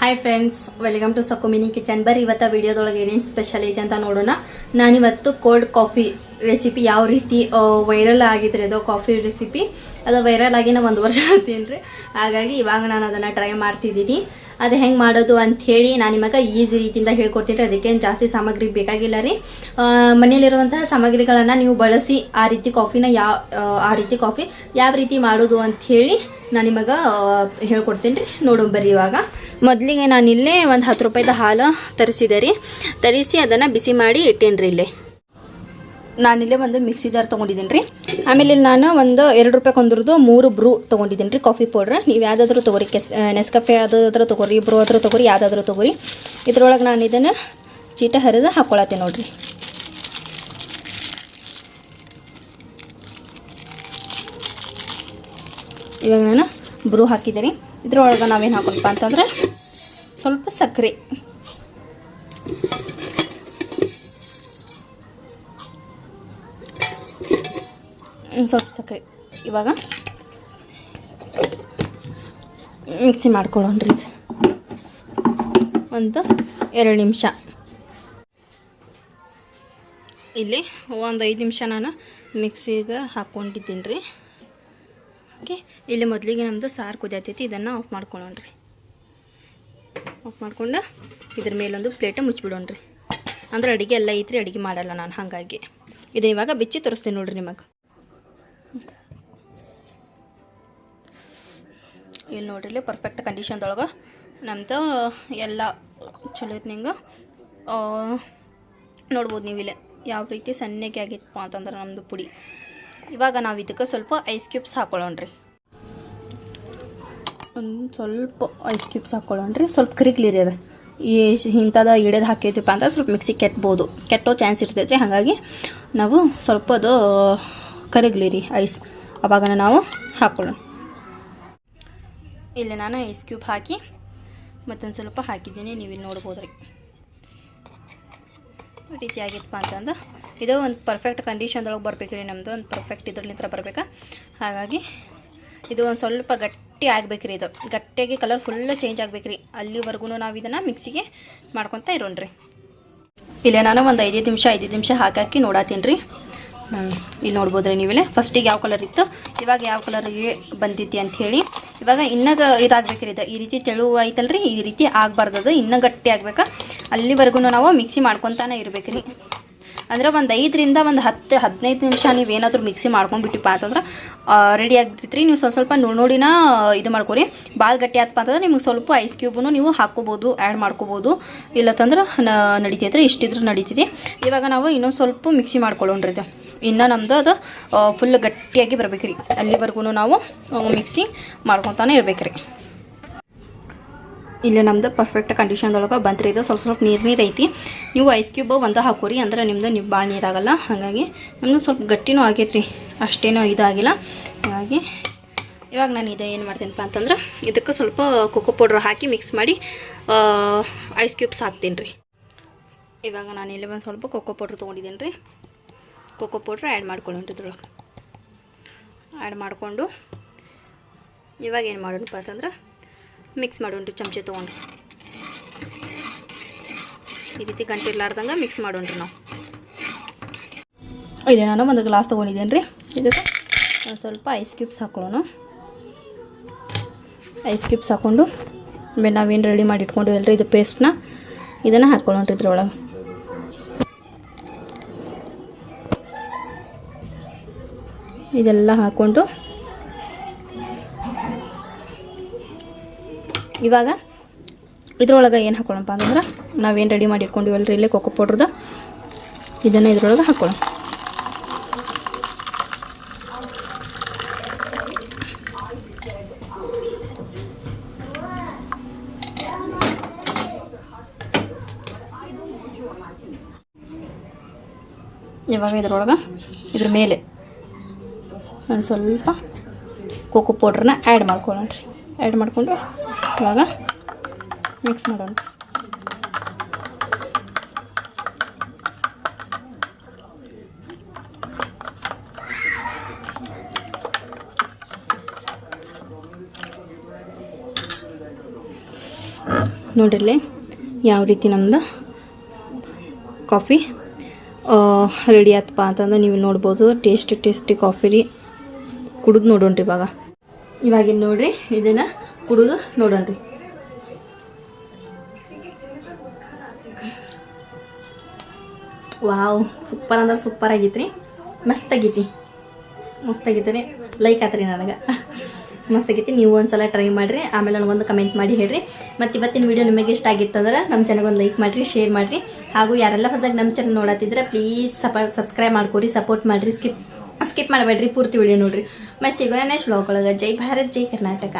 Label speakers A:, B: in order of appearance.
A: Hi friends welcome to Sakumini kitchen ಬರ್ರಿ, ಇವತ್ತು ವಿಡಿಯೋದೊಳಗೆ ಏನೇನು ಸ್ಪೆಷಲ್ ಐತೆ ಅಂತ ನೋಡೋಣ. ನಾನಿವತ್ತು ಕೋಲ್ಡ್ ಕಾಫಿ ರೆಸಿಪಿ ಯಾವ ರೀತಿ ವೈರಲ್ ಆಗಿದ್ರೆ ಅದು ಕಾಫಿ ರೆಸಿಪಿ ಅದು ವೈರಲ್ ಆಗಿನ ಒಂದು ವರ್ಷ ಆತೀನಿ ರೀ ಹಾಗಾಗಿ ಇವಾಗ ನಾನು ಅದನ್ನು ಟ್ರೈ ಮಾಡ್ತಿದ್ದೀನಿ. ಅದು ಹೆಂಗೆ ಮಾಡೋದು ಅಂಥೇಳಿ ನಾನು ನಿಮಗೆ ಈಸಿ ರೀತಿಯಿಂದ ಹೇಳ್ಕೊಡ್ತೀನಿ ರೀ. ಅದಕ್ಕೇನು ಜಾಸ್ತಿ ಸಾಮಗ್ರಿ ಬೇಕಾಗಿಲ್ಲ ರೀ. ಮನೆಯಲ್ಲಿರುವಂತಹ ಸಾಮಗ್ರಿಗಳನ್ನು ನೀವು ಬಳಸಿ ಆ ರೀತಿ ಕಾಫಿನ ಯಾವ ಆ ರೀತಿ ಕಾಫಿ ಯಾವ ರೀತಿ ಮಾಡೋದು ಅಂಥೇಳಿ ನಾನು ನಿಮಗೆ ಹೇಳ್ಕೊಡ್ತೀನಿ ರೀ. ನೋಡೋಣ ಬರ್ರಿ ಇವಾಗ. ಮೊದಲಿಗೆ ನಾನು ಇಲ್ಲೇ ಒಂದು ಹತ್ತು ರೂಪಾಯಿದ ಹಾಲು ತರಿಸಿದೆ ರೀ. ತರಿಸಿ ಅದನ್ನು ಬಿಸಿ ಮಾಡಿ ಇಟ್ಟೇನಿ ರೀ ಇಲ್ಲೇ. ನಾನಿಲ್ಲೇ ಒಂದು ಮಿಕ್ಸಿ ಜಾರ್ ತೊಗೊಂಡಿದ್ದೀನಿ ರೀ. ಆಮೇಲೆ ಇಲ್ಲಿ ನಾನು ಒಂದು ಎರಡು ರೂಪಾಯಿ ಕೊಂದ್ರದ್ದು ಮೂರು ಬ್ರೂ ತೊಗೊಂಡಿದ್ದೀನಿ ರೀ, ಕಾಫಿ ಪೌಡ್ರ್. ನೀವು ಯಾವುದಾದ್ರೂ ತೊಗೊರಿ, ಕೆಸ್ ನೆಸ್ಕಫೆ ಯಾವುದಾದ್ರೂ ತೊಗೊರಿ, ಬ್ರೂ ಆದರೂ ತೊಗೊರಿ, ಯಾವುದಾದ್ರೂ ತೊಗೊರಿ. ಇದ್ರೊಳಗೆ ನಾನು ಇದನ್ನು ಚೀಟ ಹರಿದು ಹಾಕ್ಕೊಳತ್ತೀನಿ ನೋಡಿರಿ. ಇವಾಗ ನಾನು ಬ್ರೂ ಹಾಕಿದ್ದೀನಿ ಇದ್ರೊಳಗೆ ನಾವೇನು ಹಾಕೋಣಪ್ಪ ಅಂತಂದ್ರೆ ಸ್ವಲ್ಪ ಸಕ್ಕರೆ ಸ್ವಲ್ಪ ಸಕ್ಕರೆ. ಇವಾಗ ಮಿಕ್ಸಿ ಮಾಡ್ಕೊಳ್ಳೋಣ್ರಿ ಇದು. ಒಂದು ಎರಡು ನಿಮಿಷ. ಇಲ್ಲಿ ಒಂದು ಐದು ನಿಮಿಷ ನಾನು ಮಿಕ್ಸಿಗೆ ಹಾಕ್ಕೊಂಡಿದ್ದೀನಿ ರೀ ಓಕೆ ಇಲ್ಲಿ ಮೊದಲಿಗೆ ನಮ್ಮದು ಸಾರು ಕುದಿಯತೈತಿ, ಇದನ್ನು ಆಫ್ ಮಾಡ್ಕೊಳ್ಳೋಣ್ರಿ. ಆಫ್ ಮಾಡ್ಕೊಂಡು ಇದ್ರ ಮೇಲೊಂದು ಪ್ಲೇಟ್ ಮುಚ್ಚಿಬಿಡೋಣ್ರಿ. ಅಂದ್ರೆ ಅಡುಗೆ ಎಲ್ಲ ಐತ್ರಿ, ಅಡುಗೆ ಮಾಡಲ್ಲ ನಾನು, ಹಾಗಾಗಿ. ಇದನ್ನ ಇವಾಗ ಬಿಚ್ಚಿ ತೋರಿಸ್ತೀನಿ ನೋಡ್ರಿ ನಿಮಗೆ. ಇಲ್ಲಿ ನೋಡ್ರಿ ಪರ್ಫೆಕ್ಟ್ ಕಂಡೀಷನ್ದೊಳಗೆ ನಮ್ದು ಎಲ್ಲ ಚಲೋ ನಿಂಗೆ. ನೋಡ್ಬೋದು ನೀವು ಇಲ್ಲೇ ಯಾವ ರೀತಿ ಸಣ್ಣಗೆ ಆಗಿತ್ತಪ್ಪ ಅಂತಂದ್ರೆ ನಮ್ಮದು ಪುಡಿ. ಇವಾಗ ನಾವು ಇದಕ್ಕೆ ಸ್ವಲ್ಪ ಐಸ್ ಕ್ಯೂಬ್ಸ್ ಹಾಕೊಳ್ಳೋಣ್ರಿ. ಒಂದು ಸ್ವಲ್ಪ ಐಸ್ ಕ್ಯೂಬ್ಸ್ ಹಾಕ್ಕೊಳ್ಳೋಣ್ರಿ ಸ್ವಲ್ಪ ಕರಿಗ್ಲಿರಿ ಅದು. ಈ ಇಂಥದ ಇಡೋದು ಹಾಕಿರ್ತೀಪ್ಪ ಅಂದ್ರೆ ಸ್ವಲ್ಪ ಮಿಕ್ಸಿ ಕೆಟ್ಬೋದು. ಕೆಟ್ಟೋ ಚಾನ್ಸ್ ಇರ್ತೈತೆ ರೀ ಹಾಗಾಗಿ ನಾವು ಸ್ವಲ್ಪ ಅದು ರೀ ಐಸ್ ಅವಾಗ ನಾವು ಹಾಕ್ಕೊಳ್ಳೋಣ ಇಲ್ಲಿ ನಾನು ಐಸ್ ಕ್ಯೂಬ್ ಹಾಕಿ ಮತ್ತೊಂದು ಸ್ವಲ್ಪ ಹಾಕಿದ್ದೀನಿ, ನೀವು ಇಲ್ಲಿ ನೋಡ್ಬೋದು ರೀ ರೀತಿ ಆಗಿತ್ತಪ್ಪ ಅಂತಂದು. ಇದು ಒಂದು ಪರ್ಫೆಕ್ಟ್ ಕಂಡೀಷನ್ದೊಳಗೆ ಬರಬೇಕು ರೀ ನಮ್ಮದು ಒಂದು ಪರ್ಫೆಕ್ಟ್ ಇದ್ರಲ್ಲಿಂದ ಬರಬೇಕಾ? ಹಾಗಾಗಿ ಇದು ಒಂದು ಸ್ವಲ್ಪ ಗಟ್ಟಿ ಆಗಬೇಕು ರೀ ಇದು. ಗಟ್ಟಿಯಾಗಿ ಕಲರ್ ಫುಲ್ಲು ಚೇಂಜ್ ಆಗಬೇಕು ರೀ. ಅಲ್ಲಿವರೆಗೂ ನಾವು ಇದನ್ನು ಮಿಕ್ಸಿಗೆ ಮಾಡ್ಕೊತ ಇರೋಣ್ರಿ. ಇಲ್ಲೇ ನಾನು ಒಂದು ಐದು ನಿಮಿಷ ಐದು ನಿಮಿಷ ಹಾಕಾಕಿ ನೋಡಾತೀನಿ ರೀ. ಇಲ್ಲಿ ನೋಡ್ಬೋದ್ರಿ ನೀವಿಲ್ಲೇ. ಫಸ್ಟಿಗೆ ಯಾವ ಕಲರ್ ಇತ್ತು? ಇವಾಗ ಯಾವ ಕಲರ್ಗೆ ಬಂದಿದ್ದೆ ಅಂತ ಹೇಳಿ. ಇವಾಗ ಇನ್ನೂ ಇದಾಗ್ಬೇಕ್ರಿ ಇದು ಈ ರೀತಿ ತೆಳುವು ರೀ ಈ ರೀತಿ ಆಗಬಾರ್ದು ಅದು ಇನ್ನೂ ಗಟ್ಟಿ ಆಗ್ಬೇಕು. ಅಲ್ಲಿವರೆಗೂ ನಾವು ಮಿಕ್ಸಿ ಮಾಡ್ಕೊತಾನೆ ರೀ ಅಂದ್ರೆ ಒಂದು ಐದರಿಂದ ಒಂದು ಹತ್ತು, ಹದಿನೈದು ನಿಮಿಷ ನೀವು ಏನಾದರೂ ಮಿಕ್ಸಿ ಮಾಡ್ಕೊಂಡ್ಬಿಟ್ಟಿಪ್ಪ ಅಂತಂದ್ರೆ ರೆಡಿ ಆಗ್ತೈತ್ರಿ ನೀವು ಸ್ವಲ್ಪ ಸ್ವಲ್ಪ ನೋಡಿ ನೋಡಿನ ಇದು ಮಾಡ್ಕೊರಿ. ಭಾಳ ಗಟ್ಟಿ ಆತಪ್ಪ ಅಂತಂದ್ರೆ ನಿಮ್ಗೆ ಸ್ವಲ್ಪ ಐಸ್ ಕ್ಯೂಬನ್ನು ನೀವು ಹಾಕೋಬೋದು ಆ್ಯಡ್ ಮಾಡ್ಕೋಬೋದು. ಇಲ್ಲತ್ತಂದ್ರೆ ನಡಿತೈತ್ರಿ, ಇಷ್ಟಿದ್ರೂ ನಡೀತೈತಿ. ಇವಾಗ ನಾವು ಇನ್ನೊಂದು ಸ್ವಲ್ಪ ಮಿಕ್ಸಿ ಮಾಡ್ಕೊಳ್ಳೋಣ್ರಿ ಇದು. ಇನ್ನೂ ನಮ್ದು ಅದು ಫುಲ್ ಗಟ್ಟಿಯಾಗಿ ರೀ ಅಲ್ಲಿವರೆಗೂ ನಾವು ಮಿಕ್ಸಿ ಮಾಡ್ಕೊತಾನೆ ಇರ್ಬೇಕ್ರಿ. ಇಲ್ಲಿ ನಮ್ದು ಪರ್ಫೆಕ್ಟ್ ಕಂಡೀಷನ್ದೊಳಗೆ ಬಂತ್ರಿ. ಇದು ಸ್ವಲ್ಪ ಸ್ವಲ್ಪ ನೀರು ನೀರು ಐತಿ. ನೀವು ಐಸ್ ಕ್ಯೂಬ್ ಒಂದು ಹಾಕೋರಿ. ಅಂದ್ರೆ ನಿಮ್ಮದು ನೀವು ಭಾಳ ನೀರಾಗಲ್ಲ. ಹಾಗಾಗಿ ನಮ್ಮದು ಸ್ವಲ್ಪ ಗಟ್ಟಿನೂ ಆಗೈತ್ರಿ. ಅಷ್ಟೇನೂ ಇದಾಗಿಲ್ಲ. ಹಾಗಾಗಿ ಇವಾಗ ನಾನು ಇದು ಏನು ಮಾಡ್ತೀನಪ್ಪ ಅಂತಂದ್ರೆ ಇದಕ್ಕೆ ಸ್ವಲ್ಪ ಕೊಕೋ ಪೌಡ್ರ್ ಹಾಕಿ ಮಿಕ್ಸ್ ಮಾಡಿ ಐಸ್ ಕ್ಯೂಬ್ಸ್ ಹಾಕ್ತೀನಿ ರೀ ಇವಾಗ ನಾನು ಇಲ್ಲಿ ಒಂದು ಸ್ವಲ್ಪ ಕೊಕೋ ಪೌಡ್ರ್ ತೊಗೊಂಡಿದ್ದೀನಿ ರೀ ಕೊಕೋ ಪೌಡ್ರ್ ಆ್ಯಡ್ ಮಾಡ್ಕೊಳ್ಳೋಣ ಇದ್ರೊಳಗೆ. ಆ್ಯಡ್ ಮಾಡಿಕೊಂಡು ಇವಾಗ ಏನು ಮಾಡೋಣಪ್ಪ ಅಂತಂದ್ರೆ ಮಿಕ್ಸ್ ಮಾಡೋಣ್ರಿ ಚಮಚೆ ತೊಗೊಂಡು. ಈ ರೀತಿ ಗಂಟಿರ್ಲಾರ್ದಂಗೆ ಮಿಕ್ಸ್ ಮಾಡೋಣ್ರಿ ನಾವು. ಇದೆ, ನಾನು ಒಂದು ಗ್ಲಾಸ್ ತೊಗೊಂಡಿದ್ದೇನೆ ರೀ ಇದಕ್ಕೆ ಸ್ವಲ್ಪ ಐಸ್ ಕ್ಯೂಬ್ಸ್ ಹಾಕೊಳ್ಳೋಣ. ಐಸ್ ಕ್ಯೂಬ್ಸ್ ಹಾಕ್ಕೊಂಡು ನಾವೇನು ರೆಡಿ ಮಾಡಿ ಇಟ್ಕೊಂಡು ರೀ ಇದು ಪೇಸ್ಟ್ನ ಇದನ್ನು ಹಾಕ್ಕೊಳ್ಳೋಣ್ರಿ ಇದ್ರೊಳಗೆ. ಇದೆಲ್ಲ ಹಾಕ್ಕೊಂಡು. ಇವಾಗ ಇದ್ರೊಳಗೆ ಏನು ಹಾಕೊಳ್ಳೋಣಪ್ಪ ಅಂತಂದ್ರೆ ನಾವೇನು ರೆಡಿ ಮಾಡಿ ಇಟ್ಕೊಂಡಿವಲ್ರಿ ಇಲ್ಲೇ ಕೊಕ್ಕೋ ಪೌಡ್ರದ ಇದನ್ನು ಇದ್ರೊಳಗೆ ಹಾಕೊಳ್ಳೋಣ. ಇವಾಗ ಇದ್ರೊಳಗೆ ಇದ್ರ ಮೇಲೆ. ಒಂದು ಸ್ವಲ್ಪ ಕೋಕೋ ಪೌಡ್ರನ್ನ ಆ್ಯಡ್ ಮಾಡ್ಕೊಳ್ಳೋಣ ರೀ ಆ್ಯಡ್ ಮಾಡಿಕೊಂಡು ಇವಾಗ ಮಿಕ್ಸ್ ಮಾಡೋಣ. ನೋಡಿರಲಿ ಯಾವ ರೀತಿ ನಮ್ದು ಕಾಫಿ ರೆಡಿ ಆಯ್ತಪ್ಪ ಅಂತಂದ್ರೆ ನೀವು ನೋಡ್ಬೋದು ಟೇಸ್ಟಿ ಟೇಸ್ಟಿ ಕಾಫಿ ರೀ. ಕುಡಿದು ನೋಡೋಣ್ರಿ ಇವಾಗ. ಇವಾಗಿನ ನೋಡ್ರಿ, ಇದನ್ನು ಕುಡಿದು ನೋಡೋಣ್ರಿ. ವಾವ್, ಸೂಪರ್ ಅಂದ್ರೆ ಸೂಪರ್ ಆಗೈತ್ರಿ. ಮಸ್ತ್ ಆಗೈತಿ. ಮಸ್ತ್ ಲೈಕ್ ಆತ್ರಿ ನನಗೆ. ಮಸ್ತ್ ಆಗೈತಿ. ನೀವು ಒಂದ್ಸಲ ಟ್ರೈ ಮಾಡಿರಿ. ಆಮೇಲೆ ನನಗೊಂದು ಕಮೆಂಟ್ ಮಾಡಿ ಹೇಳ್ರಿ. ಮತ್ತು ಇವತ್ತಿನ ವಿಡಿಯೋ ನಿಮಗೆ ಇಷ್ಟ ಆಗಿತ್ತಂದ್ರೆ ನಮ್ಮ ಚೆನ್ನಾಗೊಂದು ಲೈಕ್ ಮಾಡಿರಿ ಶೇರ್ ಮಾಡಿರಿ. ಹಾಗೂ ಯಾರೆಲ್ಲ ಹೊಸದಾಗಿ ನಮ್ಮ ಚಾನಲ್ ನೋಡತ್ತಿದ್ರೆ ಪ್ಲೀಸ್ ಸಪ ಸಬ್ಸ್ಕ್ರೈಬ್ ಮಾಡ್ಕೊರಿ ಸಪೋರ್ಟ್ ಮಾಡಿರಿ ಸ್ಕಿಪ್ ಸ್ಕಿಪ್ ಮಾಡಬೇಡ್ರಿ ಪೂರ್ತಿ ವಿಡಿಯೋ ನೋಡ್ರಿ. ಮತ್ತೆ ಸಿಗೋಣ ನೆಕ್ಸ್ಟ್ ಬ್ಲಾಗ್ ಒಳಗೆ. ಜೈ ಭಾರತ್ ಜೈ ಕರ್ನಾಟಕ.